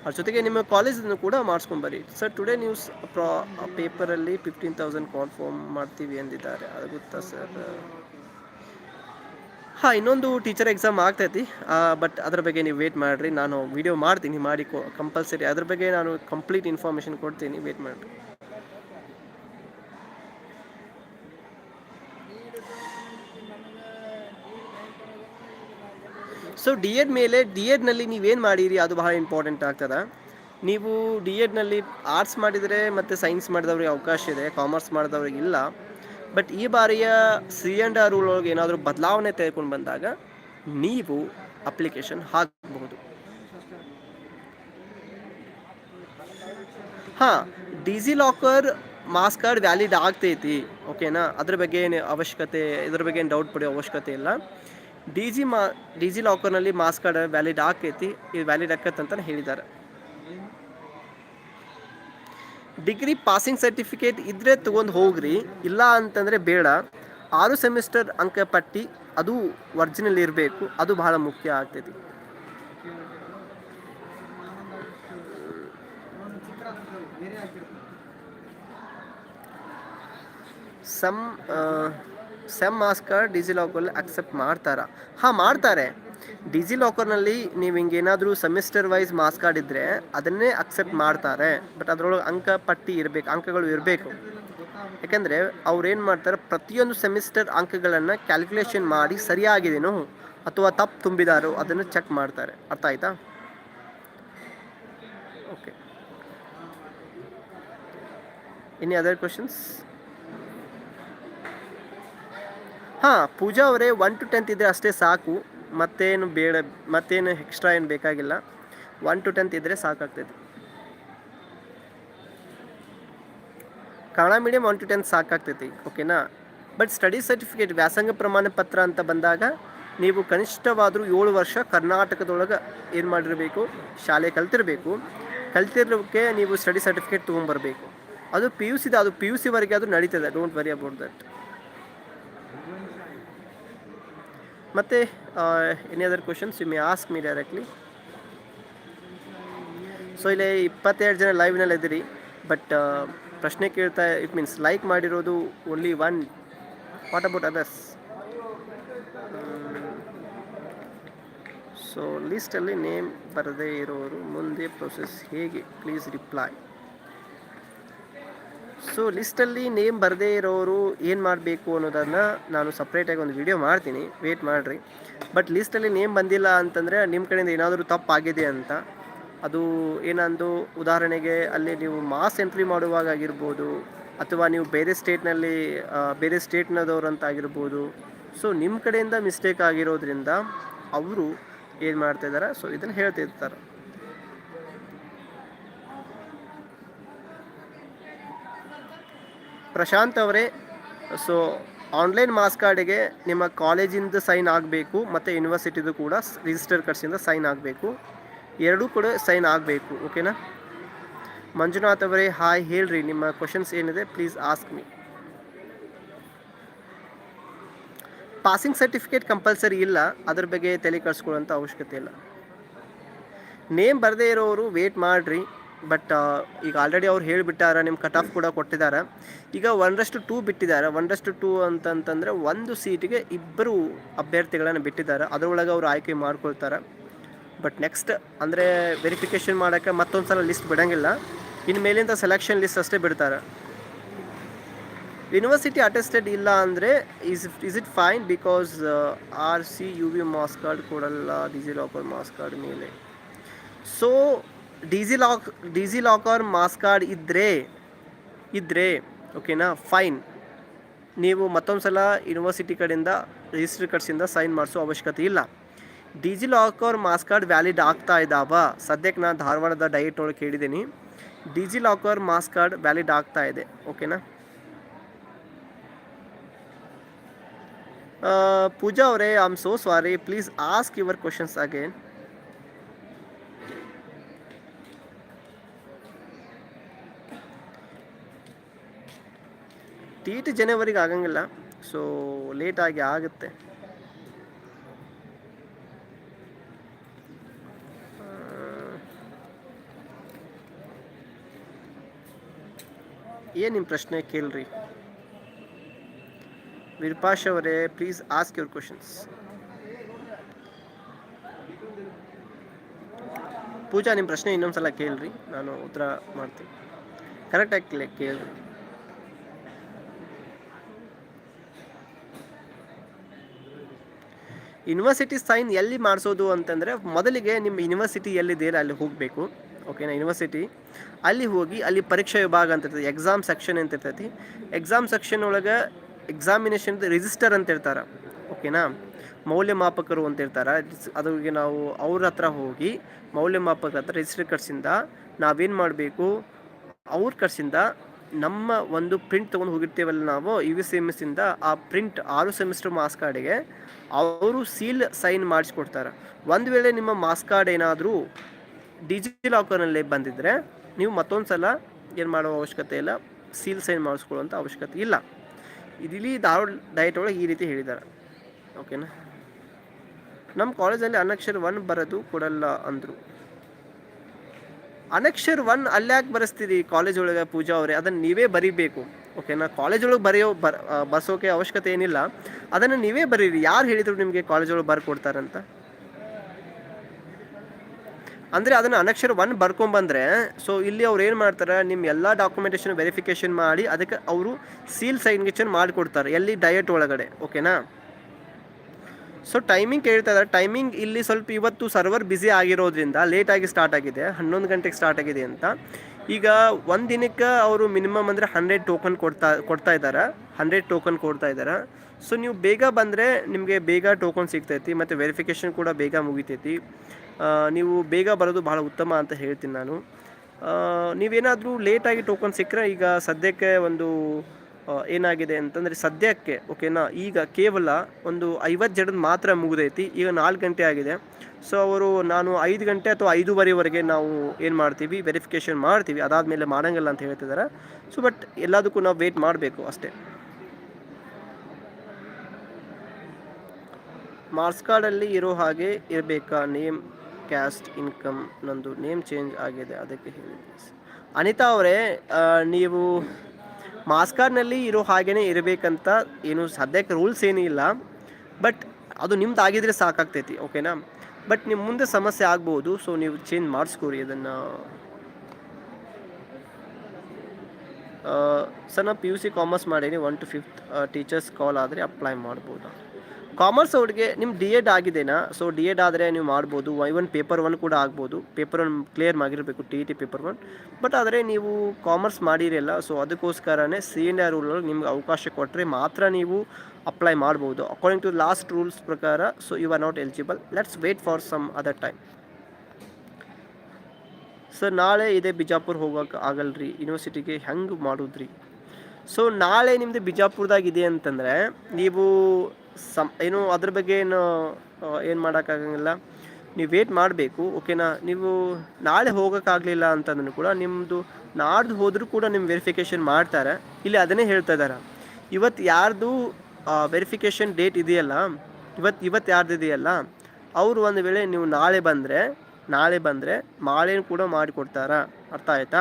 ಅದ್ರ ಜೊತೆಗೆ ನಿಮ್ಮ ಕಾಲೇಜನ್ನು ಕೂಡ ಮಾಡಿಸ್ಕೊಂಡು ಸರ್ ಟುಡೇ ನ್ಯೂಸ್ ಪ್ರಾ ಪೇಪರಲ್ಲಿ ಫಿಫ್ಟೀನ್ ತೌಸಂಡ್ ಕಾನ್ಫರ್ಮ್ ಮಾಡ್ತೀವಿ ಅಂದಿದ್ದಾರೆ ಅದು ಗೊತ್ತಾ ಸರ್ ಹಾಂ, ಇನ್ನೊಂದು ಟೀಚರ್ ಎಕ್ಸಾಮ್ ಆಗ್ತೈತಿ. ಬಟ್ ಅದ್ರ ಬಗ್ಗೆ ನೀವು ವೇಟ್ ಮಾಡಿರಿ. ನಾನು ವಿಡಿಯೋ ಮಾಡ್ತೀನಿ, ಮಾಡಿ ಕಂಪಲ್ಸರಿ ಅದ್ರ ಬಗ್ಗೆ ನಾನು ಕಂಪ್ಲೀಟ್ ಇನ್ಫಾರ್ಮೇಷನ್ ಕೊಡ್ತೀನಿ. ವೇಟ್ ಮಾಡಿರಿ. ಸೊ ಡಿ ಎಡ್ ಮೇಲೆ ಡಿ ಎಡ್ನಲ್ಲಿ ನೀವೇನು ಮಾಡಿರಿ? ಅದು ಬಹಳ ಇಂಪಾರ್ಟೆಂಟ್ ಆಗ್ತದೆ. ನೀವು ಡಿ ಎಡ್ನಲ್ಲಿ ಆರ್ಟ್ಸ್ ಮಾಡಿದರೆ ಮತ್ತು ಸೈನ್ಸ್ ಮಾಡಿದವ್ರಿಗೆ ಅವಕಾಶ ಇದೆ ಕಾಮರ್ಸ್ ಮಾಡಿದವ್ರಿಗೆ ಇಲ್ಲ. ಬಟ್ ಈ ಬಾರಿಯ ಸಿ ಆ್ಯಂಡ್ ಆರ್ ರೂಲ್ ಒಳಗೆ ಏನಾದರೂ ಬದಲಾವಣೆ ತೆಗೆದುಕೊಂಡು ಬಂದಾಗ ನೀವು ಅಪ್ಲಿಕೇಶನ್ ಹಾಕಬಹುದು. ಹಾಂ digi locker marks card valid ಆಗ್ತೈತಿ ಓಕೆನಾ ಅದ್ರ ಬಗ್ಗೆ ಏನು ಅವಶ್ಯಕತೆ, ಇದ್ರ ಬಗ್ಗೆ ಏನು ಡೌಟ್ ಪಡೆಯೋ ಅವಶ್ಯಕತೆ ಇಲ್ಲ. ಡಿಜಿ ಮಾ ಡಿಜಿ ಲಾಕರ್ನಲ್ಲಿ ಮಾಸ್ ಕಾರ್ಡ್ ವ್ಯಾಲಿಡ್ ಆಗ್ತೈತಿ, ಇದು ವ್ಯಾಲಿಡ್ ಆಕೈತೆ ಅಂತ ಹೇಳಿದ್ದಾರೆ. ಡಿಗ್ರಿ ಪಾಸಿಂಗ್ ಸರ್ಟಿಫಿಕೇಟ್ ಇದ್ರೆ ತೊಗೊಂಡು ಹೋಗ್ರಿ, ಇಲ್ಲ ಅಂತಂದರೆ ಬೇಡ. ಆರು ಸೆಮಿಸ್ಟರ್ ಅಂಕ ಪಟ್ಟಿ, ಅದು ಒರ್ಜಿನಲ್ ಇರಬೇಕು, ಅದು ಬಹಳ ಮುಖ್ಯ ಆಗ್ತೈತಿ ಸಮ್ ಸೆಮ್ ಮಾಸ್ಕರ್ ಡಿಜಿಲಾಕಲ್ಲಿ ಅಕ್ಸೆಪ್ಟ್ ಮಾಡ್ತಾರಾ? ಹಾಂ, ಮಾಡ್ತಾರೆ. ಡಿಜಿ ಲಾಕರ್ನಲ್ಲಿ ನೀವು ಹಿಂಗೆ ಏನಾದರೂ ಸೆಮಿಸ್ಟರ್ ವೈಸ್ ಮಾಸ್ ಕಾರ್ಡ್ ಇದ್ದರೆ ಅದನ್ನೇ ಅಕ್ಸೆಪ್ಟ್ ಮಾಡ್ತಾರೆ. ಬಟ್ ಅದರೊಳಗೆ ಅಂಕ ಪಟ್ಟಿ ಇರಬೇಕು, ಅಂಕಗಳು ಇರಬೇಕು. ಯಾಕೆಂದರೆ ಏನು ಮಾಡ್ತಾರೆ, ಪ್ರತಿಯೊಂದು ಸೆಮಿಸ್ಟರ್ ಅಂಕಗಳನ್ನು ಕ್ಯಾಲ್ಕುಲೇಷನ್ ಮಾಡಿ ಸರಿಯಾಗಿದೆಯೋ ಅಥವಾ ತಪ್ಪು ತುಂಬಿದಾರೋ ಅದನ್ನು ಚೆಕ್ ಮಾಡ್ತಾರೆ. ಅರ್ಥ ಆಯ್ತಾ? ಓಕೆ ಎನಿ ಅದರ್ ಕ್ವಶನ್ಸ್ ಹಾಂ, ಪೂಜಾ ಅವರೇ ಒನ್ ಟು ಟೆಂತ್ ಇದ್ದರೆ ಅಷ್ಟೇ ಸಾಕು. ಮತ್ತೇನು ಬೇಡ, ಮತ್ತೇನು ಎಕ್ಸ್ಟ್ರಾ ಏನು ಬೇಕಾಗಿಲ್ಲ. ಒನ್ ಟು ಟೆಂತ್ ಇದ್ದರೆ ಸಾಕಾಗ್ತೈತಿ Kannada medium one to tenth ಸಾಕಾಗ್ತೈತಿ ಓಕೆನಾ ಬಟ್ ಸ್ಟಡಿ ಸರ್ಟಿಫಿಕೇಟ್ ವ್ಯಾಸಂಗ ಪ್ರಮಾಣ ಪತ್ರ ಅಂತ ಬಂದಾಗ ನೀವು ಕನಿಷ್ಠವಾದರೂ ಏಳು ವರ್ಷ ಕರ್ನಾಟಕದೊಳಗೆ ಏನು ಮಾಡಿರಬೇಕು? ಶಾಲೆ ಕಲ್ತಿರಬೇಕು. ಕಲ್ತಿರೋಕ್ಕೆ ನೀವು ಸ್ಟಡಿ ಸರ್ಟಿಫಿಕೇಟ್ ತೊಗೊಂಬರ್ಬೇಕು. ಅದು ಪಿ ಯು ಸಿದ ಅದು ಪಿ ಯು ಸಿವರೆಗೆ ಅದು ನಡೀತದೆ ಡೋಂಟ್ ವರಿ ಅಬೌಟ್ ದಟ್ ಮತ್ತು any other questions you may ask me directly so ಇಲ್ಲಿ ಇಪ್ಪತ್ತೆರಡು ಜನ ಲೈವ್ನಲ್ಲಿ ಇದ್ದೀರಿ. ಬಟ್ ಪ್ರಶ್ನೆ ಕೇಳ್ತಾ ಇಟ್ ಮೀನ್ಸ್ ಲೈಕ್ ಮಾಡಿರೋದು only one what about others so ಲಿಸ್ಟಲ್ಲಿ name ಬರದೇ ಇರೋರು ಮುಂದೆ ಪ್ರೊಸೆಸ್ ಹೇಗೆ? ಪ್ಲೀಸ್ ರಿಪ್ಲೈ ಸೊ ಲಿಸ್ಟಲ್ಲಿ ನೇಮ್ ಬರದೇ ಇರೋರು ಏನು ಮಾಡಬೇಕು ಅನ್ನೋದನ್ನು ನಾನು ಸಪ್ರೇಟಾಗಿ ಒಂದು ವಿಡಿಯೋ ಮಾಡ್ತೀನಿ. ವೇಟ್ ಮಾಡಿರಿ. ಬಟ್ ಲಿಸ್ಟಲ್ಲಿ ನೇಮ್ ಬಂದಿಲ್ಲ ಅಂತಂದರೆ ನಿಮ್ಮ ಕಡೆಯಿಂದ ಏನಾದರೂ ತಪ್ಪಾಗಿದೆ ಅಂತ. ಅದು ಏನಂದು ಉದಾಹರಣೆಗೆ ಅಲ್ಲಿ ನೀವು ಮಾಸ್ ಎಂಟ್ರಿ ಮಾಡುವಾಗ ಆಗಿರ್ಬೋದು, ಅಥವಾ ನೀವು ಬೇರೆ ಸ್ಟೇಟ್ನಲ್ಲಿ ಬೇರೆ ಸ್ಟೇಟ್ನದವ್ರು ಅಂತ ಆಗಿರ್ಬೋದು. ಸೊ ನಿಮ್ಮ ಕಡೆಯಿಂದ ಮಿಸ್ಟೇಕ್ ಆಗಿರೋದ್ರಿಂದ ಅವರು ಏನು ಮಾಡ್ತಾಯಿದ್ದಾರೆ ಸೊ ಇದನ್ನು ಹೇಳ್ತಿರ್ತಾರೆ ಪ್ರಶಾಂತ್ ಅವರೇ ಸೊ ಆನ್ಲೈನ್ ಮಾಸ್ ಕಾರ್ಡಿಗೆ ನಿಮ್ಮ ಕಾಲೇಜಿಂದ ಸೈನ್ ಆಗಬೇಕು, ಮತ್ತು ಯೂನಿವರ್ಸಿಟಿದು ಕೂಡ ರಿಜಿಸ್ಟರ್ ಕಡ್ಸಿಂದ ಸೈನ್ ಆಗಬೇಕು. ಎರಡೂ ಕೂಡ ಸೈನ್ ಆಗಬೇಕು ಓಕೆನಾ ಮಂಜುನಾಥ್ ಅವರೇ ಹಾಯ್ ಹೇಳ್ರಿ, ನಿಮ್ಮ ಕ್ವಶನ್ಸ್ ಏನಿದೆ please ask me passing certificate compulsory ಇಲ್ಲ, ಅದ್ರ ಬಗ್ಗೆ ತಲೆ ಕಳ್ಸ್ಕೊಳ್ಳೋಂಥ ಅವಶ್ಯಕತೆ ಇಲ್ಲ. ನೇಮ್ ಬರದೇ ಇರೋರು ವೇಟ್ ಮಾಡಿರಿ. ಬಟ್ ಈಗ ಆಲ್ರೆಡಿ ಅವ್ರು ಹೇಳಿಬಿಟ್ಟಾರೆ ನಿಮ್ಮ ಕಟ್ ಆಫ್ ಕೂಡ ಕೊಟ್ಟಿದ್ದಾರೆ. ಈಗ ಒಂದರಷ್ಟು ಟೂ ಬಿಟ್ಟಿದ್ದಾರೆ. ಒಂದರಷ್ಟು ಟೂ ಅಂತಂತಂದರೆ ಒಂದು ಸೀಟಿಗೆ ಇಬ್ಬರು ಅಭ್ಯರ್ಥಿಗಳನ್ನು ಬಿಟ್ಟಿದ್ದಾರೆ. ಅದರೊಳಗೆ ಅವರು ಆಯ್ಕೆ ಮಾಡ್ಕೊಳ್ತಾರೆ. ಬಟ್ ನೆಕ್ಸ್ಟ್ ಅಂದರೆ ವೆರಿಫಿಕೇಷನ್ ಮಾಡೋಕ್ಕೆ ಮತ್ತೊಂದು ಸಲ ಲಿಸ್ಟ್ ಬಿಡೋಂಗಿಲ್ಲ. ಇನ್ನು ಮೇಲಿಂದ ಸೆಲೆಕ್ಷನ್ ಲಿಸ್ಟ್ ಅಷ್ಟೇ ಬಿಡ್ತಾರೆ. ಯೂನಿವರ್ಸಿಟಿ ಅಟೆಸ್ಟೆಡ್ ಇಲ್ಲ ಅಂದರೆ is is it fine because R C U V marks card ಕೊಡಲ್ಲ ಡಿಜಿ ಲಾಕರ್ ಮಾಸ್ ಕಾರ್ಡ್ ಮೇಲೆ. So digi lock, DigiLocker, marks card ಇದ್ದರೆ ಇದ್ದರೆ ಓಕೆನಾ ಫೈನ್ ನೀವು ಮತ್ತೊಂದು ಸಲ ಯೂನಿವರ್ಸಿಟಿ ಕಡೆಯಿಂದ ರಿಜಿಸ್ಟ್ರಿ ಕಡ್ಸಿಂದ ಸೈನ್ ಮಾಡಿಸೋ ಅವಶ್ಯಕತೆ ಇಲ್ಲ. DG locker, marks card valid ಆಗ್ತಾ ಇದ್ದಾವ ಸದ್ಯಕ್ಕೆ ನಾನು ಧಾರವಾಡದ ಡಯಟ್ ಒಳಗೆ ಕೇಳಿದ್ದೀನಿ. DG locker, marks card valid ಆಗ್ತಾ ಇದೆ ಓಕೆನಾ ಪೂಜಾ ಅವರೇ I am so sorry please ask your questions again T T ಜನವರಿಗೆ ಆಗಂಗಿಲ್ಲ. ಸೊ ಲೇಟಾಗಿ ಆಗುತ್ತೆ. ಏನು ನಿಮ್ಮ ಪ್ರಶ್ನೆ ಕೇಳ್ರಿ? ವಿರ್ಪಾಶ್ ಅವರೇ please ask your questions Pooja ನಿಮ್ಮ ಪ್ರಶ್ನೆ ಇನ್ನೊಂದ್ಸಲ ಕೇಳ್ರಿ. ನಾನು ಉತ್ತರ ಮಾಡ್ತೀನಿ. ಕರೆಕ್ಟಾಗಿ ಕೇಳಿ ಕೇಳ್ರಿ. ಯೂನಿವರ್ಸಿಟಿ ಸೈನ್ ಎಲ್ಲಿ ಮಾಡಿಸೋದು ಅಂತಂದರೆ ಮೊದಲಿಗೆ ನಿಮ್ಮ ಯೂನಿವರ್ಸಿಟಿ ಎಲ್ಲಿದೆ ಅಲ್ಲಿ ಹೋಗಬೇಕು. ಓಕೆನಾ ಯೂನಿವರ್ಸಿಟಿ ಅಲ್ಲಿ ಹೋಗಿ ಅಲ್ಲಿ ಪರೀಕ್ಷಾ ವಿಭಾಗ ಅಂತ ಇರ್ತದೆ ಎಕ್ಸಾಮ್ ಸೆಕ್ಷನ್ ಅಂತ ಇರ್ತೈತಿ. ಎಕ್ಸಾಮ್ ಸೆಕ್ಷನ್ ಒಳಗೆ ಎಕ್ಸಾಮಿನೇಷನ್ ರಿಜಿಸ್ಟರ್ ಅಂತ ಇರ್ತಾರೆ. ಓಕೆನಾ ಮೌಲ್ಯಮಾಪಕರು ಅಂತ ಇರ್ತಾರೆ. ಅದ್ರಿಗೆ ನಾವು ಅವ್ರ ಹತ್ರ ಹೋಗಿ ಮೌಲ್ಯಮಾಪಕ ಹತ್ರ ರಿಜಿಸ್ಟರ್ ಕರ್ಸಿಂದ ನಾವೇನು ಮಾಡಬೇಕು? ಅವ್ರ ಕರ್ಸಿಂದ ನಮ್ಮ ಒಂದು ಪ್ರಿಂಟ್ ತೊಗೊಂಡು ಹೋಗಿರ್ತೇವಲ್ಲ ನಾವು ಯು ವಿ ಸಿ ಎಂ ಇಂದ, ಆ ಪ್ರಿಂಟ್ ಆರು ಸೆಮಿಸ್ಟರ್ ಮಾಸ್ ಕಾರ್ಡಿಗೆ ಅವರು ಸೀಲ್ ಸೈನ್ ಮಾಡಿಸ್ಕೊಡ್ತಾರೆ. ಒಂದು ವೇಳೆ ನಿಮ್ಮ ಮಾಸ್ ಕಾರ್ಡ್ ಏನಾದರೂ ಡಿಜಿ ಲಾಕರ್ನಲ್ಲಿ ಬಂದಿದ್ದರೆ ನೀವು ಮತ್ತೊಂದು ಸಲ ಏನು ಮಾಡೋ ಅವಶ್ಯಕತೆ ಇಲ್ಲ ಸೀಲ್ ಸೈನ್ ಮಾಡಿಸ್ಕೊಳ್ಳುವಂಥ ಅವಶ್ಯಕತೆ ಇಲ್ಲ. ಇಲ್ಲಿ ಧಾರವಾಡ ಡಯಟ್ ಒಳಗೆ ಈ ರೀತಿ ಹೇಳಿದ್ದಾರೆ. ಓಕೆನಾ ನಮ್ಮ ಕಾಲೇಜಲ್ಲಿ ಅನಕ್ಷರ ಒನ್ ಬರೋದು ಕೊಡಲ್ಲ ಅಂದರು. ಅನಕ್ಷರ್ ಒನ್ ಅಲ್ಯಾಕೆ ಬರೆಸ್ತೀರಿ ಕಾಲೇಜ್ ಒಳಗೆ ಪೂಜಾ ಅವರೇ? ಅದನ್ನು ನೀವೇ ಬರಿಬೇಕು. ಓಕೆನಾ ಕಾಲೇಜ್ ಒಳಗೆ ಬರೆಯೋ, ಬರ್ ಬರ್ಸೋಕೆ ಅವಶ್ಯಕತೆ ಏನಿಲ್ಲ. ಅದನ್ನು ನೀವೇ ಬರೀರಿ. ಯಾರು ಹೇಳಿದ್ರು ನಿಮಗೆ ಕಾಲೇಜ್ ಒಳಗೆ ಬರ್ಕೊಡ್ತಾರಂತ? ಅಂದರೆ ಅದನ್ನು ಅನಕ್ಷರ ಒನ್ ಬರ್ಕೊಂಬಂದ್ರೆ ಸೊ ಇಲ್ಲಿ ಅವ್ರು ಏನು ಮಾಡ್ತಾರೆ ನಿಮ್ಮ ಎಲ್ಲ ಡಾಕ್ಯುಮೆಂಟೇಷನ್ ವೆರಿಫಿಕೇಷನ್ ಮಾಡಿ, ಅದಕ್ಕೆ ಅವರು ಸೀಲ್ ಸೈನ್ಗೇಷನ್ ಮಾಡಿಕೊಡ್ತಾರೆ, ಎಲ್ಲಿ ಡಯಟ್ ಒಳಗಡೆ. ಓಕೆನಾ ಸೊ ಟೈಮಿಂಗ್ ಕೇಳ್ತಾ ಇದ್ದಾರೆ. ಟೈಮಿಂಗ್ ಇಲ್ಲಿ ಸ್ವಲ್ಪ ಇವತ್ತು ಸರ್ವರ್ ಬ್ಯುಸಿ ಆಗಿರೋದ್ರಿಂದ ಲೇಟಾಗಿ ಸ್ಟಾರ್ಟ್ ಆಗಿದೆ. ಹನ್ನೊಂದು ಗಂಟೆಗೆ ಸ್ಟಾರ್ಟ್ ಆಗಿದೆ ಅಂತ. ಈಗ ಒಂದು ದಿನಕ್ಕೆ ಅವರು ಮಿನಿಮಮ್ ಅಂದರೆ ಹಂಡ್ರೆಡ್ ಟೋಕನ್ ಕೊಡ್ತಾ ಕೊಡ್ತಾ ಇದ್ದಾರೆ. ಹಂಡ್ರೆಡ್ ಟೋಕನ್ ಕೊಡ್ತಾ ಇದ್ದಾರೆ. ಸೊ ನೀವು ಬೇಗ ಬಂದರೆ ನಿಮಗೆ ಬೇಗ ಟೋಕನ್ ಸಿಗ್ತೈತಿ ಮತ್ತು ವೆರಿಫಿಕೇಷನ್ ಕೂಡ ಬೇಗ ಮುಗಿತೈತಿ. ನೀವು ಬೇಗ ಬರೋದು ಬಹಳ ಉತ್ತಮ ಅಂತ ಹೇಳ್ತೀನಿ ನಾನು. ನೀವೇನಾದರೂ ಲೇಟಾಗಿ ಟೋಕನ್ ಸಿಕ್ಕರೆ ಈಗ ಸದ್ಯಕ್ಕೆ ಒಂದು ಏನಾಗಿದೆ ಅಂತಂದರೆ ಸದ್ಯಕ್ಕೆ ಓಕೆನಾ ಈಗ ಕೇವಲ ಒಂದು ಐವತ್ತು ಜನದ ಮಾತ್ರ ಮುಗಿದೈತಿ, ಈಗ ನಾಲ್ಕು ಗಂಟೆ ಆಗಿದೆ. ಸೊ ಅವರು ನಾನು ಐದು ಗಂಟೆ ಅಥವಾ ಐದೂವರೆವರೆಗೆ ನಾವು ಏನು ಮಾಡ್ತೀವಿ ವೆರಿಫಿಕೇಷನ್ ಮಾಡ್ತೀವಿ. ಅದಾದಮೇಲೆ ಮಾಡೋಂಗಿಲ್ಲ ಅಂತ ಹೇಳ್ತಿದ್ದಾರೆ ಸೊ ಬಟ್ ಎಲ್ಲದಕ್ಕೂ ನಾವು ವೆಯ್ಟ್ ಮಾಡಬೇಕು ಅಷ್ಟೇ. ಮಾರ್ಕ್ಸ್ ಕಾರ್ಡಲ್ಲಿ ಇರೋ ಹಾಗೆ ಇರಬೇಕಾ? ನೇಮ್ ಕ್ಯಾಸ್ಟ್ ಇನ್ಕಮ್ ನಂದು ನೇಮ್ ಚೇಂಜ್ ಆಗಿದೆ. ಅದಕ್ಕೆ ಹೇಳಿ ಅನಿತಾ ಅವರೇ ನೀವು ಮಾರ್ಕ್ಸ್ ಕಾರ್ಡ್ನಲ್ಲಿ ಇರೋ ಹಾಗೇ ಇರಬೇಕಂತ ಏನು ಸದ್ಯಕ್ಕೆ ರೂಲ್ಸ್ ಏನೂ ಇಲ್ಲ. ಬಟ್ ಅದು ನಿಮ್ದು ಆಗಿದ್ರೆ ಸಾಕಾಗ್ತೈತಿ, ಓಕೆನಾ? ಬಟ್ ನಿಮ್ಮ ಮುಂದೆ ಸಮಸ್ಯೆ ಆಗ್ಬೋದು, ಸೊ ನೀವು ಚೇಂಜ್ ಮಾಡಿಸ್ಕೊರಿ ಅದನ್ನು. ಸರ್ ನಾನು ಪಿ ಯು ಸಿ ಕಾಮರ್ಸ್ ಮಾಡೀನಿ one to fifth teachers call ಆದರೆ ಅಪ್ಲೈ ಮಾಡ್ಬೋದಾ? ಕಾಮರ್ಸ್ ಅವ್ರಿಗೆ ನಿಮ್ಮ ಡಿ ಎಡ್ ಆಗಿದೆನಾ? ಸೊ ಡಿ ಎಡ್ ಆದರೆ ನೀವು ಮಾಡ್ಬೋದು. ಇವನ್ ಪೇಪರ್ ಒನ್ ಕೂಡ ಆಗ್ಬೋದು. ಪೇಪರ್ ಒನ್ ಕ್ಲಿಯರ್ ಆಗಿರಬೇಕು T E T paper one but ಆದರೆ ನೀವು ಕಾಮರ್ಸ್ ಮಾಡಿರಲ್ಲ ಸೊ ಅದಕ್ಕೋಸ್ಕರನೇ ಸಿ ಎನ್ ಆರ್ ರೂಲ್ ನಿಮ್ಗೆ ಅವಕಾಶ ಕೊಟ್ಟರೆ ಮಾತ್ರ ನೀವು ಅಪ್ಲೈ ಮಾಡ್ಬೋದು. ಅಕಾರ್ಡಿಂಗ್ ಟು ಲಾಸ್ಟ್ ರೂಲ್ಸ್ ಪ್ರಕಾರ so you are not eligible let's wait for some other time sir ನಾಳೆ ಇದೇ ಬಿಜಾಪುರ ಹೋಗೋಕೆ ಆಗಲ್ರಿ. ಯೂನಿವರ್ಸಿಟಿಗೆ ಹೆಂಗೆ ಮಾಡೋದ್ರಿ? ಸೊ ನಾಳೆ ನಿಮ್ಮದು ಬಿಜಾಪುರದಾಗ ಇದೆ ಅಂತಂದರೆ, ನೀವು ಸಮ್, ಏನು ಅದ್ರ ಬಗ್ಗೆ ಏನು ಏನು ಮಾಡೋಕ್ಕಾಗಂಗಿಲ್ಲ. ನೀವು ವೇಟ್ ಮಾಡಬೇಕು ಓಕೆನಾ ನೀವು ನಾಳೆ ಹೋಗೋಕ್ಕಾಗಲಿಲ್ಲ ಅಂತಂದ್ರೂ ಕೂಡ ನಿಮ್ಮದು ನಾಡ್ದು ಹೋದರೂ ಕೂಡ ನಿಮ್ಮ ವೆರಿಫಿಕೇಷನ್ ಮಾಡ್ತಾರೆ. ಇಲ್ಲಿ ಅದನ್ನೇ ಹೇಳ್ತಾ ಇದ್ದಾರೆ ಇವತ್ತು ಯಾರ್ದು ವೆರಿಫಿಕೇಷನ್ ಡೇಟ್ ಇದೆಯಲ್ಲ ಇವತ್ತು ಇವತ್ತು ಯಾರ್ದು ಇದೆಯಲ್ಲ, ಅವರು ಒಂದು ವೇಳೆ ನೀವು ನಾಳೆ ಬಂದರೆ ನಾಳೆ ಬಂದರೆ ಮಾಳೇನು ಕೂಡ ಮಾಡಿಕೊಡ್ತಾರ. ಅರ್ಥ ಆಯಿತಾ?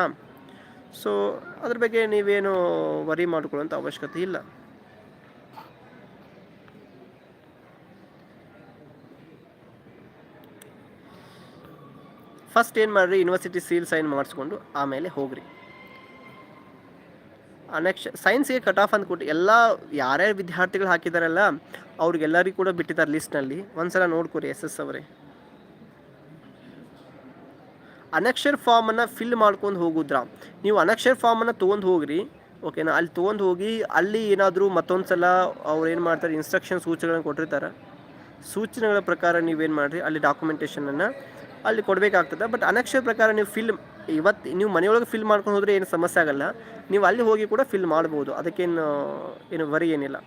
ಸೊ ಅದ್ರ ಬಗ್ಗೆ ನೀವೇನು ವರಿ ಮಾಡ್ಕೊಳ್ಳೋಂಥ ಅವಶ್ಯಕತೆ ಇಲ್ಲ. ಫಸ್ಟ್ ಏನು ಮಾಡಿರಿ ಯೂನಿವರ್ಸಿಟಿ ಸೀಲ್ ಸೈನ್ ಮಾಡಿಸ್ಕೊಂಡು ಆಮೇಲೆ ಹೋಗ್ರಿ. ನೆಕ್ಸ್ಟ್ ಸೈನ್ಸ್ಗೆ ಕಟ್ ಆಫ್ ಅಂತ ಕೊಟ್ಟು ಎಲ್ಲ ಯಾರ್ಯಾರು ವಿದ್ಯಾರ್ಥಿಗಳು ಹಾಕಿದಾರಲ್ಲ, ಅವ್ರಿಗೆಲ್ಲರಿಗೂ ಕೂಡ ಬಿಟ್ಟಿದ್ದಾರೆ ಲಿಸ್ಟ್ನಲ್ಲಿ ಒಂದ್ಸಲ ನೋಡ್ಕೊರಿ ಎಸ್ ಎಸ್ ಅವರೇ. ಅನಕ್ಷರ್ ಫಾರ್ಮನ್ನು ಫಿಲ್ ಮಾಡ್ಕೊಂಡು ಹೋಗುದ್ರ. ನೀವು ಅನಕ್ಷರ್ ಫಾರ್ಮನ್ನು ತೊಗೊಂಡು ಹೋಗ್ರಿ ಓಕೆನಾ ಅಲ್ಲಿ ತೊಗೊಂಡು ಹೋಗಿ ಅಲ್ಲಿ ಏನಾದರೂ ಮತ್ತೊಂದು ಸಲ ಅವ್ರು ಏನು ಮಾಡ್ತಾರೆ ಇನ್ಸ್ಟ್ರಕ್ಷನ್ ಸೂಚನೆಗಳನ್ನು ಕೊಟ್ಟಿರ್ತಾರೆ. ಸೂಚನೆಗಳ ಪ್ರಕಾರ ನೀವೇನು ಮಾಡಿರಿ, ಅಲ್ಲಿ ಡಾಕ್ಯುಮೆಂಟೇಷನನ್ನು ಅಲ್ಲಿ ಕೊಡಬೇಕಾಗ್ತದೆ. ಬಟ್ ಅನಕ್ಷರ ಪ್ರಕಾರ ನೀವು ಫಿಲ್ ಇವತ್ತು ನೀವು ಮನೆಯೊಳಗೆ ಫಿಲ್ ಮಾಡ್ಕೊಂಡು ಹೋದರೆ ಏನು ಸಮಸ್ಯೆ ಆಗಲ್ಲ. ನೀವು ಅಲ್ಲಿ ಹೋಗಿ ಕೂಡ ಫಿಲ್ ಮಾಡ್ಬೋದು. ಅದಕ್ಕೇನು, ಏನು ವರಿ ಏನಿಲ್ಲ.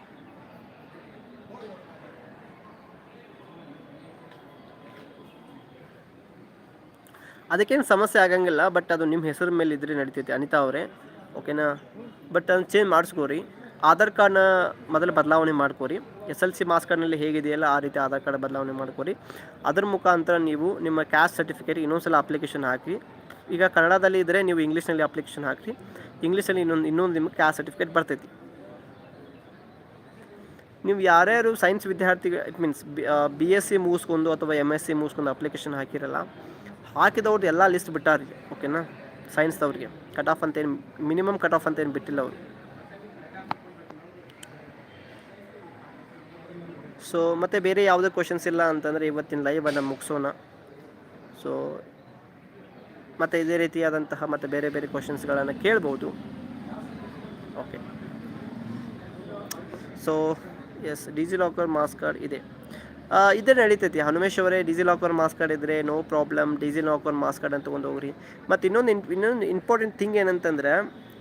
ಅದಕ್ಕೇನು ಸಮಸ್ಯೆ ಆಗಂಗಿಲ್ಲ. ಬಟ್ ಅದು ನಿಮ್ಮ ಹೆಸರು ಮೇಲೆ ಇದ್ರೆ ನಡೀತೈತೆ. ಅನಿತಾ ಅವರೇ. ಓಕೆನಾ ಬಟ್ ಅದನ್ನು ಚೇಂಜ್ ಮಾಡಿಸ್ಕೋರಿ. ಆಧಾರ್ ಕಾರ್ಡ್ನ ಮೊದಲು ಬದಲಾವಣೆ ಮಾಡ್ಕೋರಿ. ಎಸ್ ಎಲ್ ಸಿ ಮಾರ್ಕ್ಸ್ ಕಾರ್ಡ್ನಲ್ಲಿ ಹೇಗಿದೆಯಲ್ಲ ಆ ರೀತಿ ಆಧಾರ್ ಕಾರ್ಡ್ ಬದಲಾವಣೆ ಮಾಡ್ಕೊರಿ ಅದರ ಮುಖಾಂತರ ನೀವು ನಿಮ್ಮ ಕ್ಯಾಸ್ಟ್ ಸರ್ಟಿಫಿಕೇಟ್ ಇನ್ನೊಂದ್ಸಲ ಅಪ್ಲಿಕೇಶನ್ ಹಾಕಿ ಈಗ ಕನ್ನಡದಲ್ಲಿ ಇದ್ದರೆ ನೀವು ಇಂಗ್ಲೀಷ್ನಲ್ಲಿ ಅಪ್ಲಿಕೇಶನ್ ಹಾಕಿ ಇಂಗ್ಲೀಷಲ್ಲಿ ಇನ್ನೊಂದು ಇನ್ನೊಂದು ನಿಮಗೆ ಕ್ಯಾಸ್ಟ್ ಸರ್ಟಿಫಿಕೇಟ್ ಬರ್ತೈತಿ. ನೀವು ಯಾರ್ಯಾರು ಸೈನ್ಸ್ ವಿದ್ಯಾರ್ಥಿ it means B S C ಮುಗಿಸ್ಕೊಂಡು ಅಥವಾ ಎಂ ಎಸ್ ಸಿ ಮುಗಿಸ್ಕೊಂಡು ಅಪ್ಲಿಕೇಶನ್ ಹಾಕಿರಲ್ಲ ಹಾಕಿದವ್ರದ್ದು ಎಲ್ಲ ಲಿಸ್ಟ್ ಬಿಟ್ಟಾರಿಗೆ ಓಕೆನಾ? ಸೈನ್ಸ್ದವ್ರಿಗೆ. ಕಟ್ ಆಫ್ ಅಂತೇನು ಮಿನಿಮಮ್ ಕಟ್ ಆಫ್ ಅಂತೇನು ಬಿಟ್ಟಿಲ್ಲ ಅವರು. ಸೊ ಮತ್ತು ಬೇರೆ ಯಾವುದೇ ಕ್ವಶನ್ಸ್ ಇಲ್ಲ ಅಂತಂದರೆ ಇವತ್ತಿನ ಲೈವನ್ನು ಮುಗಿಸೋಣ. ಸೊ ಮತ್ತು ಇದೇ ರೀತಿಯಾದಂತಹ ಮತ್ತು ಬೇರೆ ಬೇರೆ ಕ್ವಶನ್ಸ್ಗಳನ್ನು ಕೇಳ್ಬೋದು. Okay so yes DigiLocker marks card ಇದೆ ಇದೇ ನಡೀತೈತಿ. ಹನುಮೇಶ್ ಅವರೇ ಡಿಜಿ ಲಾಕರ್ ಮಾಸ್ ಕಾರ್ಡ್ ಇದ್ದರೆ no problem DG locker marks ಅಂತ ತೊಗೊಂಡು ಹೋಗ್ರಿ. ಮತ್ತು ಇನ್ನೊಂದು ಇನ್ ಇನ್ನೊಂದು ಇಂಪಾರ್ಟೆಂಟ್ ಥಿಂಗ್ ಏನಂತಂದರೆ,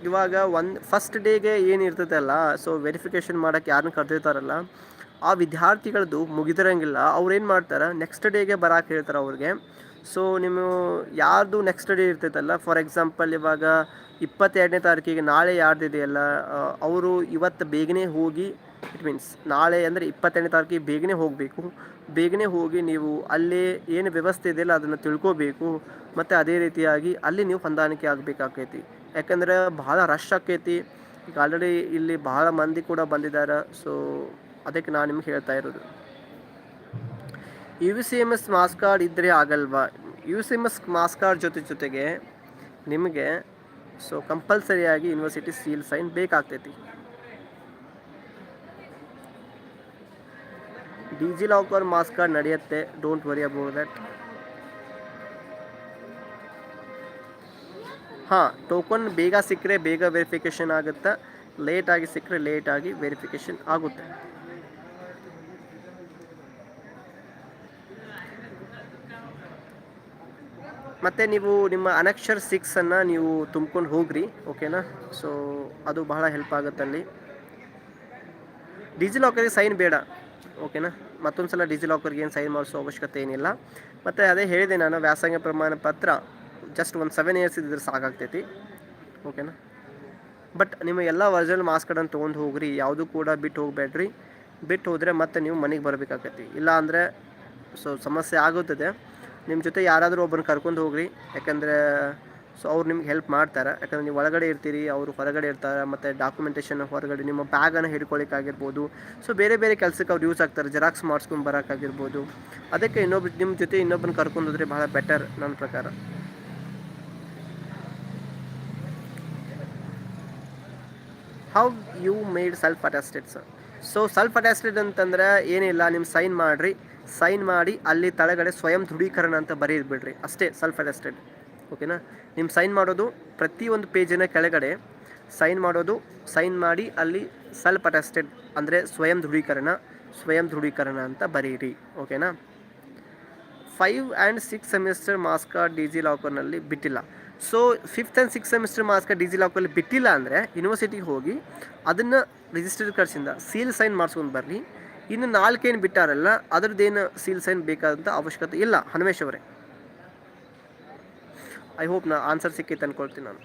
ಇವಾಗ ಒಂದು ಫಸ್ಟ್ ಡೇಗೆ ಏನು ಇರ್ತೈತಲ್ಲ ಸೊ ವೆರಿಫಿಕೇಷನ್ ಮಾಡೋಕ್ಕೆ ಯಾರನ್ನ ಕರೆದಿರ್ತಾರಲ್ಲ ಆ ವಿದ್ಯಾರ್ಥಿಗಳದ್ದು ಮುಗಿದಿರಂಗಿಲ್ಲ. ಅವ್ರು ಏನು ಮಾಡ್ತಾರೆ ನೆಕ್ಸ್ಟ್ ಡೇಗೆ ಬರಕ್ಕೆ ಹೇಳ್ತಾರೆ ಅವ್ರಿಗೆ. ಸೊ ನಿಮ್ಮ ಯಾರ್ದು ನೆಕ್ಸ್ಟ್ ಡೇ ಇರ್ತೈತಲ್ಲ ಫಾರ್ ಎಕ್ಸಾಂಪಲ್ ಇವಾಗ ಇಪ್ಪತ್ತೆರಡನೇ ತಾರೀಕಿಗೆ ನಾಳೆ ಯಾರ್ದಿದೆಯಲ್ಲ ಅವರು ಇವತ್ತು ಬೇಗನೆ ಹೋಗಿ ಇಟ್ ಮೀನ್ಸ್ ನಾಳೆ ಅಂದರೆ ಇಪ್ಪತ್ತೆರಡನೇ ತಾರೀಕಿಗೆ ಬೇಗನೆ ಹೋಗಬೇಕು. ಬೇಗನೆ ಹೋಗಿ ನೀವು ಅಲ್ಲಿ ಏನು ವ್ಯವಸ್ಥೆ ಇದೆಯಲ್ಲ ಅದನ್ನು ತಿಳ್ಕೊಬೇಕು. ಮತ್ತು ಅದೇ ರೀತಿಯಾಗಿ ಅಲ್ಲಿ ನೀವು ಹೊಂದಾಣಿಕೆ ಆಗಬೇಕಾಕೈತಿ. ಯಾಕಂದರೆ ಭಾಳ ರಶ್ ಆಕೈತಿ. ಈಗ ಆಲ್ರೆಡಿ ಇಲ್ಲಿ ಭಾಳ ಮಂದಿ ಕೂಡ ಬಂದಿದ್ದಾರೆ ಸೊ ಅದಕ್ಕೆ ನಾನು ನಿಮ್ಗೆ ಹೇಳ್ತಾ ಇರೋದು. U C M S marks card ಇದ್ದರೆ ಆಗಲ್ವಾ? U C M S marks card ಜೊತೆ ಜೊತೆಗೆ ನಿಮಗೆ ಸೊ ಕಂಪಲ್ಸರಿಯಾಗಿ ಯೂನಿವರ್ಸಿಟಿ ಸೀಲ್ ಸೈನ್ ಬೇಕಾಗ್ತೈತಿ. ಡಿಜಿ ಲಾಕರ್ ಮಾಸ್ ಕಾರ್ಡ್ ನಡೆಯುತ್ತೆ. ಡೋಂಟ್ ವರಿ ಅಬೌಟ್ ದಟ್ ಹಾಂ ಟೋಕನ್ ಬೇಗ ಸಿಕ್ಕರೆ ಬೇಗ ವೆರಿಫಿಕೇಷನ್ ಆಗುತ್ತೆ? ಲೇಟಾಗಿ ಸಿಕ್ಕರೆ ಲೇಟಾಗಿ ವೆರಿಫಿಕೇಷನ್ ಆಗುತ್ತೆ. ಮತ್ತು ನೀವು ನಿಮ್ಮ ಅನಕ್ಷರ್ ಸಿಕ್ಸನ್ನು ನೀವು ತುಂಬ್ಕೊಂಡು ಹೋಗ್ರಿ ಓಕೆನಾ ಸೊ ಅದು ಬಹಳ ಹೆಲ್ಪ್ ಆಗುತ್ತೆ ಅಲ್ಲಿ. ಡಿಜಿ ಲಾಕರ್ಗೆ ಸೈನ್ ಬೇಡ ಓಕೆನಾ ಮತ್ತೊಂದು ಸಲ ಡಿಜಿ ಲಾಕರ್ಗೆ ಏನು ಸೈನ್ ಮಾಡಿಸೋ ಅವಶ್ಯಕತೆ ಏನಿಲ್ಲ. ಮತ್ತು ಅದೇ ಹೇಳಿದೆ ನಾನು, ವ್ಯಾಸಂಗ ಪ್ರಮಾಣ ಪತ್ರ ಜಸ್ಟ್ ಒಂದು ಸೆವೆನ್ ಇಯರ್ಸ್ ಇದ್ದರೆ ಸಾಕಾಗ್ತೈತಿ ಓಕೆನಾ ಬಟ್ ನಿಮ್ಮ ಎಲ್ಲ ಒರಿಜಿನಲ್ ಮಾಸ್ಕ್ ಕಾರ್ಡನ್ನು ತೊಗೊಂಡು ಹೋಗ್ರಿ, ಯಾವುದೂ ಕೂಡ ಬಿಟ್ಟು ಹೋಗಬೇಡ್ರಿ. ಬಿಟ್ಟು ಹೋದರೆ ಮತ್ತೆ ನೀವು ಮನೆಗೆ ಬರಬೇಕಾಗತ್ತೆ. ಇಲ್ಲ ಅಂದರೆ ಸೊ ಸಮಸ್ಯೆ ಆಗುತ್ತದೆ. ನಿಮ್ಮ ಜೊತೆ ಯಾರಾದರೂ ಒಬ್ಬರನ್ನ ಕರ್ಕೊಂಡು ಹೋಗ್ರಿ. ಯಾಕಂದರೆ ಸೊ ಅವ್ರು ನಿಮ್ಗೆ ಹೆಲ್ಪ್ ಮಾಡ್ತಾರೆ. ಯಾಕಂದರೆ ನೀವು ಒಳಗಡೆ ಇರ್ತೀರಿ, ಅವರು ಹೊರಗಡೆ ಇರ್ತಾರೆ, ಮತ್ತು ಡಾಕ್ಯುಮೆಂಟೇಷನ್ ಹೊರಗಡೆ, ನಿಮ್ಮ ಬ್ಯಾಗನ್ನು ಹಿಡ್ಕೊಳಿಕ್ಕಾಗಿರ್ಬೋದು. ಸೊ ಬೇರೆ ಬೇರೆ ಕೆಲಸಕ್ಕೆ ಅವ್ರು ಯೂಸ್ ಆಗ್ತಾರೆ ಜೆರಾಕ್ಸ್ ಮಾಡಿಸ್ಕೊಂಡು ಬರೋಕ್ಕಾಗಿರ್ಬೋದು ಅದಕ್ಕೆ ಇನ್ನೊಬ್ರು, ನಿಮ್ಮ ಜೊತೆ ಇನ್ನೊಬ್ಬರನ್ನ ಕರ್ಕೊಂಡು ಹೋದರೆ ಬಹಳ ಬೆಟರ್ ನನ್ನ ಪ್ರಕಾರ. How you made self attested sir so self attested ಅಂತಂದ್ರೆ ಏನಿಲ್ಲ ನಿಮ್ಮ ಸೈನ್ ಮಾಡಿರಿ. ಸೈನ್ ಮಾಡಿ ಅಲ್ಲಿ ತಳಗಡೆ ಸ್ವಯಂ ದೃಢೀಕರಣ ಅಂತ ಬರೀದ್ ಬಿಡ್ರಿ ಅಷ್ಟೇ ಸೆಲ್ಫ್ ಅಟೆಸ್ಟೆಡ್ ಓಕೆನಾ? ನಿಮ್ಮ ಸೈನ್ ಮಾಡೋದು ಪ್ರತಿಯೊಂದು ಪೇಜಿನ ಕೆಳಗಡೆ ಸೈನ್ ಮಾಡೋದು, ಸೈನ್ ಮಾಡಿ ಅಲ್ಲಿ ಸೆಲ್ಫ್ ಅಟೆಸ್ಟೆಡ್ ಅಂದರೆ ಸ್ವಯಂ ದೃಢೀಕರಣ ಸ್ವಯಂ ದೃಢೀಕರಣ ಅಂತ ಬರೀರಿ ಓಕೆನಾ? ಫೈವ್ ಆ್ಯಂಡ್ ಸಿಕ್ಸ್ ಸೆಮಿಸ್ಟರ್ ಮಾಸ್ಕ ಡಿಜಿ ಲಾಕರ್ನಲ್ಲಿ ಬಿಟ್ಟಿಲ್ಲ. So fifth and six semester mask ಡಿ ಜಿ ಲಾಕರ್ನಲ್ಲಿ ಬಿಟ್ಟಿಲ್ಲ ಅಂದರೆ ಯೂನಿವರ್ಸಿಟಿಗೆ ಹೋಗಿ ಅದನ್ನು ರಿಜಿಸ್ಟರ್ಡ್ ಕರ್ಸಿಂದ ಸೀಲ್ ಸೈನ್ ಮಾಡಿಸ್ಕೊಂಡು ಬರ್ರಿ. ಇನ್ನು ನಾಲ್ಕೇನು ಬಿಟ್ಟಾರಲ್ಲ, ಅದ್ರದ್ದೇನು ಸೀಲ್ ಸೈನ್ ಬೇಕಾದಂಥ ಅವಶ್ಯಕತೆ ಇಲ್ಲ. ಹನುಮೇಶ್ ಅವರೇ. ಐ ಹೋಪ್ ನಾ ಆನ್ಸರ್ ಸಿಕ್ಕಿತ್ತು ಅಂದ್ಕೊಳ್ತೀನಿ ನಾನು.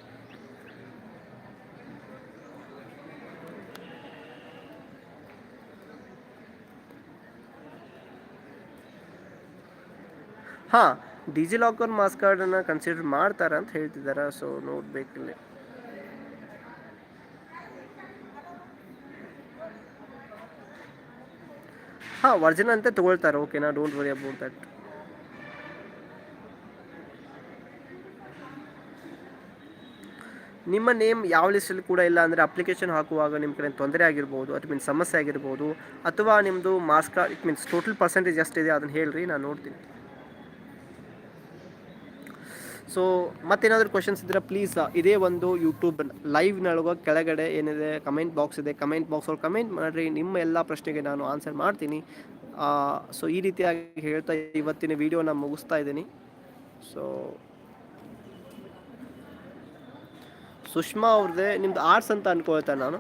ಹಾಂ ಡಿಜಿ ಲಾಕರ್ ಮಾಸ್ ಕಾರ್ಡನ್ನು ಕನ್ಸಿಡರ್ ಮಾಡ್ತಾರೆ ಅಂತ ಹೇಳ್ತಿದ್ದಾರೆ ಸೊ ನೋಡ್ಬೇಕಿಲ್ಲಿ. ಹಾಂ ವರ್ಜಿನ್ ಅಂತ ತಗೊಳ್ತಾರೆ. ಓಕೆನಾ ಡೋಂಟ್ ವರಿ ಅಬೌಟ್ ದಟ್ ನಿಮ್ಮ ನೇಮ್ ಯಾವ ಲಿಸ್ಟಲ್ಲಿ ಕೂಡ ಇಲ್ಲ ಅಂದರೆ ಅಪ್ಲಿಕೇಶನ್ ಹಾಕುವಾಗ ನಿಮ್ಮ ಕಡೆ ತೊಂದರೆ ಆಗಿರ್ಬೋದು ಅಟ್ ಮೀನ್ಸ್ ಸಮಸ್ಯೆ ಆಗಿರ್ಬೋದು, ಅಥವಾ ನಿಮ್ಮದು marks it means total percentage ಎಷ್ಟಿದೆ ಅದನ್ನು ಹೇಳ್ರಿ ನಾನು ನೋಡ್ತೀನಿ. ಸೊ ಮತ್ತೇನಾದರೂ ಕ್ವಶನ್ಸ್ ಇದ್ದರೆ ಪ್ಲೀಸ್ ಇದೇ ಒಂದು ಯೂಟ್ಯೂಬ್ ಲೈವ್ನೊಳಗೆ ಕೆಳಗಡೆ ಏನಿದೆ ಕಮೆಂಟ್ ಬಾಕ್ಸ್ ಇದೆ. ಕಮೆಂಟ್ ಬಾಕ್ಸ್ ಅವ್ರು ಕಮೆಂಟ್ ಮಾಡಿರಿ. ನಿಮ್ಮ ಎಲ್ಲ ಪ್ರಶ್ನೆಗೆ ನಾನು ಆನ್ಸರ್ ಮಾಡ್ತೀನಿ. ಸೊ ಈ ರೀತಿಯಾಗಿ ಹೇಳ್ತಾ ಇವತ್ತಿನ ವಿಡಿಯೋನ ಮುಗಿಸ್ತಾ ಇದ್ದೀನಿ. ಸೊ ಸುಷ್ಮಾ ಅವ್ರದ್ದೇ ನಿಮ್ದು ಆರ್ಟ್ಸ್ ಅಂತ ಅನ್ಕೊಳ್ತೇನೆ ನಾನು.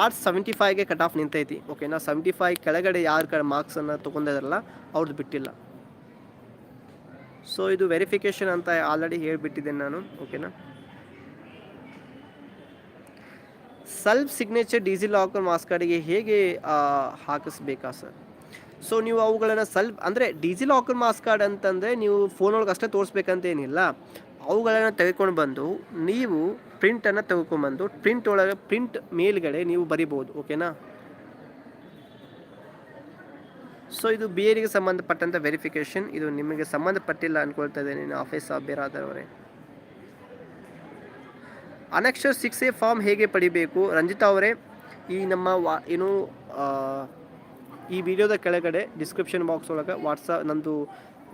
ಆರ್ಟ್ಸ್ ಸೆವೆಂಟಿ ಫೈವ್ಗೆ ಕಟ್ ಆಫ್ ನಿಂತೈತಿ. ಓಕೆನಾ ಸೆವೆಂಟಿ ಫೈವ್ ಕೆಳಗಡೆ ಯಾರ ಕಡೆ ಮಾರ್ಕ್ಸನ್ನು ತೊಗೊಂಡಿದಾರಲ್ಲ ಅವ್ರದ್ದು ಬಿಟ್ಟಿಲ್ಲ. ಸೊ ಇದು ವೆರಿಫಿಕೇಷನ್ ಅಂತ ಆಲ್ರೆಡಿ ಹೇಳಿಬಿಟ್ಟಿದ್ದೇನೆ ನಾನು ಓಕೆನಾ self signature DG locker marks ಕಾರ್ಡಿಗೆ ಹೇಗೆ ಹಾಕಿಸ್ಬೇಕಾ ಸರ್ ಸೊ ನೀವು ಅವುಗಳನ್ನು ಸೆಲ್ಫ್ ಅಂದರೆ ಡಿಜಿ ಲಾಕರ್ ಮಾಸ್ ಕಾರ್ಡ್ ಅಂತಂದರೆ ನೀವು ಫೋನ್ ಒಳಗೆ ಅಷ್ಟೇ ತೋರಿಸ್ಬೇಕಂತೇನಿಲ್ಲ ಅವುಗಳನ್ನು ತೆಗೆದುಕೊಂಡು ಬಂದು, ನೀವು ಪ್ರಿಂಟನ್ನು ತೆಗೆದುಕೊಂಡ್ಬಂದು ಪ್ರಿಂಟ್ ಒಳಗೆ ಪ್ರಿಂಟ್ ಮೇಲ್ಗಡೆ ನೀವು ಬರಿಬೋದು ಓಕೆನಾ ಸೊ ಇದು ಬಿ ಎರಿಗೆ ಸಂಬಂಧಪಟ್ಟಂಥ ವೆರಿಫಿಕೇಷನ್ ಇದು ನಿಮಗೆ ಸಂಬಂಧಪಟ್ಟಿಲ್ಲ ಅನ್ಕೊಳ್ತಾ ಇದ್ದೇನೆ ಆಫೀಸ್ ಅವರೇ ಅನಕ್ಷರ್ ಸಿಕ್ಸ್ ಎ ಫಾರ್ಮ್ ಹೇಗೆ ಪಡಿಬೇಕು? ರಂಜಿತಾ ಅವರೇ, ಈ ನಮ್ಮ ವಾ, ಏನು ಈ ವಿಡಿಯೋದ ಕೆಳಗಡೆ ಡಿಸ್ಕ್ರಿಪ್ಷನ್ ಬಾಕ್ಸ್ ಒಳಗೆ ವಾಟ್ಸಪ್ ನಂದು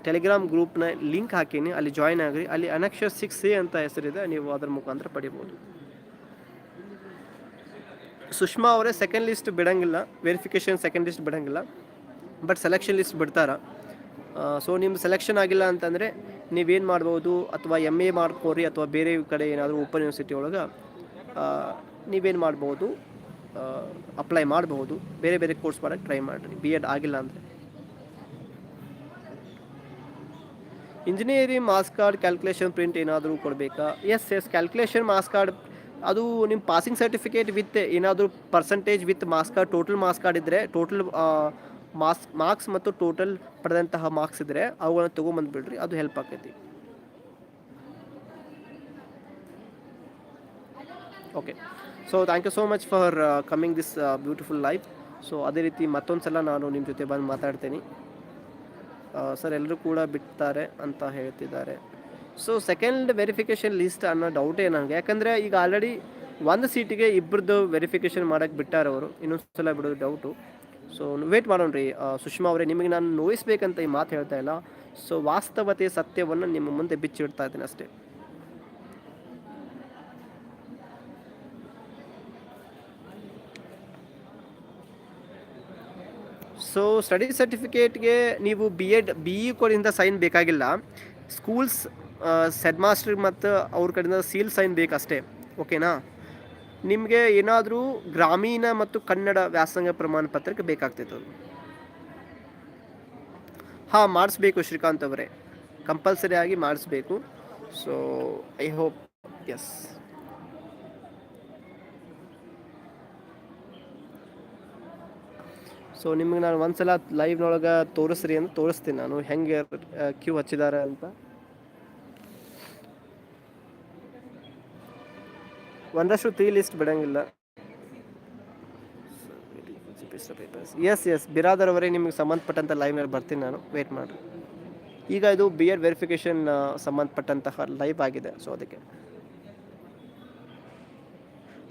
ಟೆಲಿಗ್ರಾಮ್ ಗ್ರೂಪ್ನ ಲಿಂಕ್ ಹಾಕೀನಿ. ಅಲ್ಲಿ ಜಾಯ್ನ್ ಆಗಿರಿ. ಅಲ್ಲಿ ಅನಕ್ಷರ್ ಸಿಕ್ಸ್ ಎ ಅಂತ ಹೆಸರಿದೆ. ನೀವು ಅದರ ಮುಖಾಂತರ ಪಡಿಬೋದು. ಸುಷ್ಮಾ ಅವರೇ ಸೆಕೆಂಡ್ ಲಿಸ್ಟ್ ಬಿಡಂಗಿಲ್ಲ. ವೆರಿಫಿಕೇಷನ್ ಸೆಕೆಂಡ್ ಲಿಸ್ಟ್ ಬಿಡಂಗಿಲ್ಲ. ಬಟ್ ಸೆಲೆಕ್ಷನ್ ಲಿಸ್ಟ್ ಬಿಡ್ತಾರೆ? ಸೊ ನಿಮ್ಮ ಸೆಲೆಕ್ಷನ್ ಆಗಿಲ್ಲ ಅಂತಂದರೆ ನೀವೇನು ಮಾಡ್ಬೋದು? ಅಥವಾ ಎಂ ಎ ಮಾಡ್ಕೋರಿ, ಅಥವಾ ಬೇರೆ ಕಡೆ ಏನಾದರೂ ಓಪನ್ ಯೂನಿವರ್ಸಿಟಿ ಒಳಗೆ ನೀವೇನು ಮಾಡ್ಬೋದು? ಅಪ್ಲೈ ಮಾಡಬಹುದು ಬೇರೆ ಬೇರೆ ಕೋರ್ಸ್ ಮಾಡೋಕ್ಕೆ ಟ್ರೈ ಮಾಡಿರಿ. ಬಿ ಎಡ್ ಆಗಿಲ್ಲ ಅಂದರೆ. Engineering marks card calculation print ಏನಾದರೂ ಕೊಡಬೇಕಾ? Yes yes calculation marks card ಅದು ನಿಮ್ಮ ಪಾಸಿಂಗ್ ಸರ್ಟಿಫಿಕೇಟ್ ವಿತ್ ಏನಾದರೂ percentage with marks card total marks card ಇದ್ದರೆ ಟೋಟಲ್ ಮಾರ್ಕ್ಸ್ ಮಾರ್ಕ್ಸ್ ಮತ್ತು ಟೋಟಲ್ ಪಡೆದಂತಹ ಮಾರ್ಕ್ಸ್ ಇದ್ದರೆ ಅವುಗಳನ್ನು ತೊಗೊಂಬಂದುಬಿಡ್ರಿ, ಅದು ಹೆಲ್ಪ್ ಆಕೈತಿ. Okay so thank you so much for coming this beautiful life so ಅದೇ ರೀತಿ ಮತ್ತೊಂದು ಸಲ ನಾನು ನಿಮ್ಮ ಜೊತೆ ಬಂದು ಮಾತಾಡ್ತೀನಿ. ಸರ್ ಎಲ್ಲರೂ ಕೂಡ ಬಿಡ್ತಾರೆ ಅಂತ ಹೇಳ್ತಿದ್ದಾರೆ. ಸೊ ಸೆಕೆಂಡ್ ವೆರಿಫಿಕೇಷನ್ ಲಿಸ್ಟ್ ಅನ್ನೋ ಡೌಟೇ ನನಗೆ. ಯಾಕಂದರೆ ಈಗ ಆಲ್ರೆಡಿ ಒಂದು ಸೀಟಿಗೆ ಇಬ್ಬರದ್ದು ವೆರಿಫಿಕೇಷನ್ ಮಾಡೋಕ್ಕೆ ಬಿಟ್ಟಾರವರು. ಇನ್ನೊಂದು ಸಲ ಬಿಡೋದು ಡೌಟು ಸೊ ವೇಟ್ ಮಾಡೋಣ ಸುಷ್ಮಾ ಅವರೇ, ನಿಮಗೆ ನಾನು ನೋಯಿಸ್ಬೇಕಂತ ಈ ಮಾತು ಹೇಳ್ತಾ ಇಲ್ಲ. ಸೊ ವಾಸ್ತವತೆ ಸತ್ಯವನ್ನು ನಿಮ್ಮ ಮುಂದೆ ಬಿಚ್ಚಿಡ್ತಾ ಇದ್ದೀನಿ ಅಷ್ಟೇ. ಸೊ ಸ್ಟಡಿ ಸರ್ಟಿಫಿಕೇಟ್ಗೆ ನೀವು ಬಿ ಎಡ್ ಬಿ ಇ ಕೋರಿಂದ ಸೈನ್ ಬೇಕಾಗಿಲ್ಲ. ಸ್ಕೂಲ್ಸ್ ಸೆಡ್ ಮಾಸ್ಟರ್ ಮತ್ತು ಅವ್ರ ಕಡೆಯಿಂದ ಸೀಲ್ ಸೈನ್ ಬೇಕಷ್ಟೇ. ಓಕೆನಾ ನಿಮಗೆ ಏನಾದರೂ ಗ್ರಾಮೀಣ ಮತ್ತು ಕನ್ನಡ ವ್ಯಾಸಂಗ ಪ್ರಮಾಣ ಪತ್ರಕ್ಕೆ ಬೇಕಾಗ್ತೈತೆ ಅದು ಹಾಂ, ಮಾಡಿಸ್ಬೇಕು ಶ್ರೀಕಾಂತ್ ಅವರೇ. ಕಂಪಲ್ಸರಿ ಆಗಿ ಮಾಡಿಸ್ಬೇಕು. So I hope yes so ನಿಮಗೆ ನಾನು ಒಂದ್ಸಲ ಲೈವ್ನೊಳಗೆ ತೋರಿಸ್ರಿ ಅಂತ ತೋರಿಸ್ತೀನಿ ನಾನು. ಹೆಂಗೆ ಕ್ಯೂ ಹಚ್ಚಿದ್ದಾರೆ ಅಂತ. ಒಂದಷ್ಟು ತ್ರೀ ಲಿಸ್ಟ್ ಬಿಡಂಗಿಲ್ಲ. ಎಸ್ ಎಸ್ ಬಿರಾದರ್ ಅವರೇ ನಿಮಗೆ ಸಂಬಂಧಪಟ್ಟಂಥ ಲೈವ್ನಲ್ಲಿ ಬರ್ತೀನಿ ನಾನು. ವೇಟ್ ಮಾಡಿ ಈಗ ಇದು ಬಿ ಎಡ್ ವೆರಿಫಿಕೇಷನ್ ಸಂಬಂಧಪಟ್ಟಂತಹ ಲೈವ್ ಆಗಿದೆ. ಸೊ ಅದಕ್ಕೆ.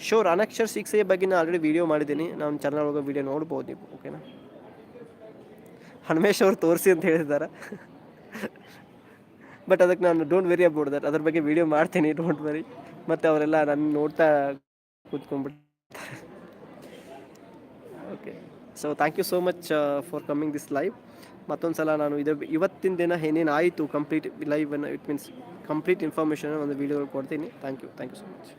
ಶೋರ್ ಅನಕ್ಷರ್ ಎ ಬಗ್ಗೆ ನಾನು ಆಲ್ರೆಡಿ ವೀಡಿಯೋ ಮಾಡಿದ್ದೀನಿ. ನಾನು ಚಾನಲ್ ಒಳಗೆ ವೀಡಿಯೋ ನೋಡ್ಬೋದು ನೀವು ಓಕೆನಾ ಹನುಮೇಶ್ ಅವ್ರು ತೋರಿಸಿ ಅಂತ ಹೇಳಿದ್ದಾರೆ. ಬಟ್ ಅದಕ್ಕೆ ನಾನು ಡೋಂಟ್ ವೆರಿ ಅಬೌಟ್ ದಟ್ ಅದ್ರ ಬಗ್ಗೆ ವೀಡಿಯೋ ಮಾಡ್ತೀನಿ ಡೋಂಟ್ ವೆರಿ ಮತ್ತು ಅವರೆಲ್ಲ ನನ್ನ ನೋಡ್ತಾ ಕೂತ್ಕೊಂಡ್ಬಿಡ್ತಾರೆ. Okay so thank you so much for coming this live ಮತ್ತೊಂದು ಸಲ ನಾನು ಇದು ಇವತ್ತಿನ ದಿನ ಏನೇನು ಆಯಿತು complete live it means complete information ಒಂದು ವೀಡಿಯೋ ಕೊಡ್ತೀನಿ. Thank you thank you so much